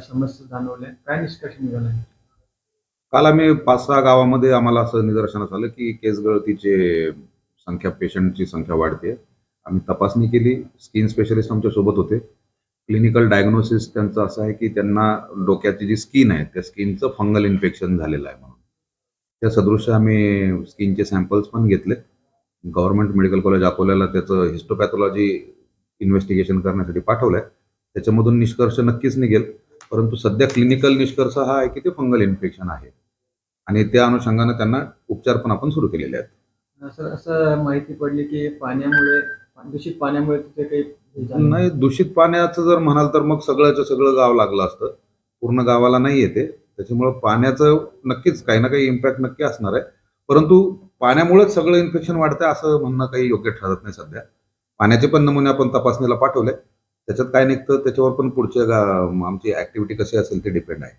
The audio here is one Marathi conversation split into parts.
समस्या जाणवल्या काय निष्कर्ष निघाला काल आम्ही पाच सहा गावामध्ये आम्हाला असं निदर्शनास आलं की केस गळतीचे संख्या पेशंटची संख्या वाढते आम्ही तपासणी केली स्किन स्पेशलिस्ट आमच्यासोबत होते क्लिनिकल डायग्नोसिस त्यांचं असं आहे की त्यांना डोक्याची जी स्किन आहे त्या स्किनचं फंगल इन्फेक्शन झालेलं आहे म्हणून त्या सदृश्य आम्ही स्किनचे सॅम्पल्स पण घेतले गव्हर्नमेंट मेडिकल कॉलेज अकोल्याला त्याचं हिस्टोपॅथॉलॉजी इन्व्हेस्टिगेशन करण्यासाठी पाठवलं आहे त्याच्यामधून निष्कर्ष नक्कीच निघेल. परंतु सध्या क्लिनिकल निष्कर्ष हा आहे की ते फंगल इन्फेक्शन आहे. आणि त्या अनुषंगाने त्यांना उपचार पण आपण सुरू केलेले आहेत. असं असं माहिती पडली की पाण्यामुळे दूषित पाण्यामुळे तिथे काही. नाही. दूषित पाण्याचं जर म्हणाल तर मग सगळ्याचं सगळं गाव लागलं असतं. पूर्ण गावाला नाही येते. त्याच्यामुळं पाण्याचं नक्कीच काही ना काही इम्पॅक्ट नक्की असणार आहे. परंतु पाण्यामुळेच सगळं इन्फेक्शन वाढतंय असं म्हणणं काही योग्य ठरत नाही सध्या. पाण्याचे पण नमुने आपण तपासणीला पाठवले. त्याच्यात काय निघतं? त्याच्यावर पण पुढच्या गा- आमची ऍक्टिव्हिटी कशी असेल ते डिपेंड आहे.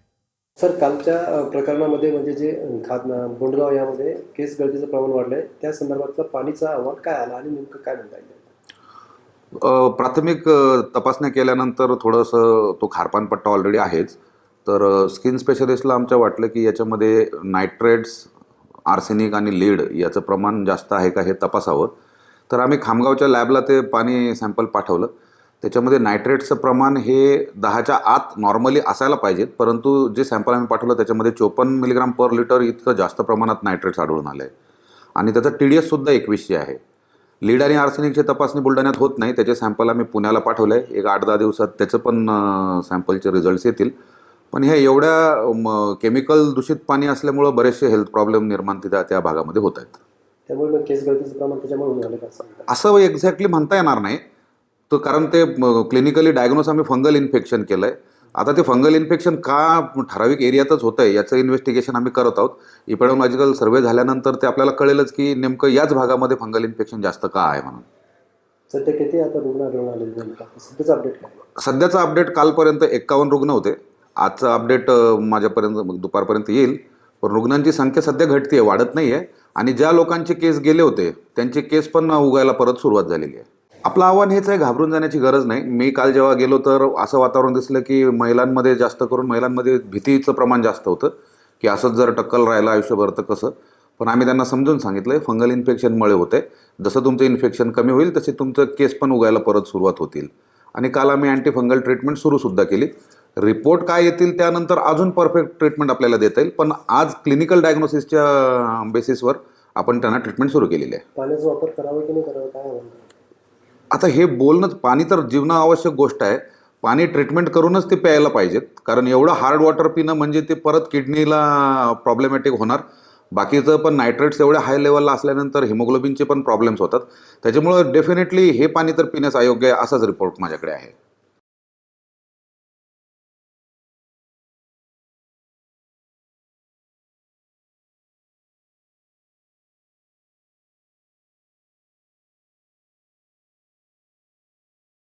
सर कालच्या प्रकरणामध्ये म्हणजे जे खात बोंडगाव यामध्ये केस गळतीचं प्रमाण वाढलंय. त्या संदर्भातला पाणीचा अहवाल काय आला आणि नेमकं काय म्हणता येईल? प्राथमिक तपासण्या केल्यानंतर थोडंसं तो खारपान पट्टा ऑलरेडी आहेच. तर स्किन स्पेशलिस्टला आमच्या वाटलं की याच्यामध्ये नायट्रेट्स आर्सेनिक आणि लीड याचं प्रमाण जास्त आहे का हे तपासावं. तर आम्ही खामगावच्या लॅबला ते पाणी सॅम्पल पाठवलं. त्याच्यामध्ये नायट्रेट्सचं प्रमाण हे दहाच्या आत नॉर्मली असायला पाहिजेत परंतु जे सॅम्पल आम्ही पाठवलं त्याच्यामध्ये चोपन्न मिलीग्राम पर लिटर इतकं जास्त प्रमाणात नायट्रेट्स आढळून आलं आहे आणि त्याचा टी डी एससुद्धा एकवीसशे आहे. लीड आणि आर्सेनिकची तपासणी बुलढाण्यात होत नाही त्याचे सॅम्पल आम्ही पुण्याला पाठवलं आहे एक आठ दहा दिवसात त्याचं पण सॅम्पलचे रिझल्ट्स येतील. पण हे एवढ्या केमिकल दूषित पाणी असल्यामुळं बरेचसे हेल्थ प्रॉब्लेम निर्माण तिथं त्या भागामध्ये होत आहेत. त्यामुळे केस गळतीचं प्रमाण त्याच्यामुळे? असं? एक्झॅक्टली म्हणता येणार नाही. तर कारण ते क्लिनिकली डायग्नोस आम्ही फंगल इन्फेक्शन केलं आहे आता ते फंगल इन्फेक्शन का ठराविक एरियातच होतं आहे याचं इन्व्हेस्टिगेशन आम्ही करत आहोत. इपॅडॉलॉजिकल सर्वे झाल्यानंतर ते आपल्याला कळेलच की नेमकं याच भागामध्ये फंगल इन्फेक्शन जास्त का आहे म्हणून. सध्या किती आता रुग्ण आढळून आले नेमका? सध्याचं अपडेट काय? सध्याचं अपडेट कालपर्यंत एक्कावन्न रुग्ण होते. आजचं अपडेट माझ्यापर्यंत दुपारपर्यंत येईल. पण रुग्णांची संख्या सध्या घटते वाढत नाही आहे आणि ज्या लोकांचे केस गेले होते त्यांचे केस पण उगायला परत सुरुवात झालेली आहे. आपलं आव्हान हेच आहे घाबरून जाण्याची गरज नाही. मी काल जेव्हा गेलो तर असं वातावरण दिसलं की महिलांमध्ये जास्त करून महिलांमध्ये भीतीचं प्रमाण जास्त होतं की असंच जर टक्कल राहिलं आयुष्यभर तर कसं? पण आम्ही त्यांना समजून सांगितलं आहे फंगल इन्फेक्शनमुळे होते. जसं तुमचं इन्फेक्शन कमी होईल तसे तुमचं केस पण उगायला परत सुरुवात होतील. आणि काल आम्ही अँटीफंगल ट्रीटमेंट सुरूसुद्धा केली. रिपोर्ट काय येतील त्यानंतर अजून परफेक्ट ट्रीटमेंट आपल्याला देता येईल. पण आज क्लिनिकल डायग्नोसिसच्या बेसिसवर आपण त्यांना ट्रीटमेंट सुरू केलेली आहे. पाण्याचा वापर करावा की नाही करावा काय आता हे बोलणंच पाणी तर जीवनावश्यक गोष्ट आहे. पाणी ट्रीटमेंट करूनच ते प्यायला पाहिजेत कारण एवढं हार्ड वॉटर पिणं म्हणजे ते परत किडनीला प्रॉब्लेमॅटिक होणार. बाकीचं पण नायट्रेट्स एवढ्या हाय लेवलला असल्यानंतर हिमोग्लोबिनचे पण प्रॉब्लेम्स होतात. त्याच्यामुळं डेफिनेटली हे पाणी तर पिण्यास अयोग्य आहे असाच रिपोर्ट माझ्याकडे आहे.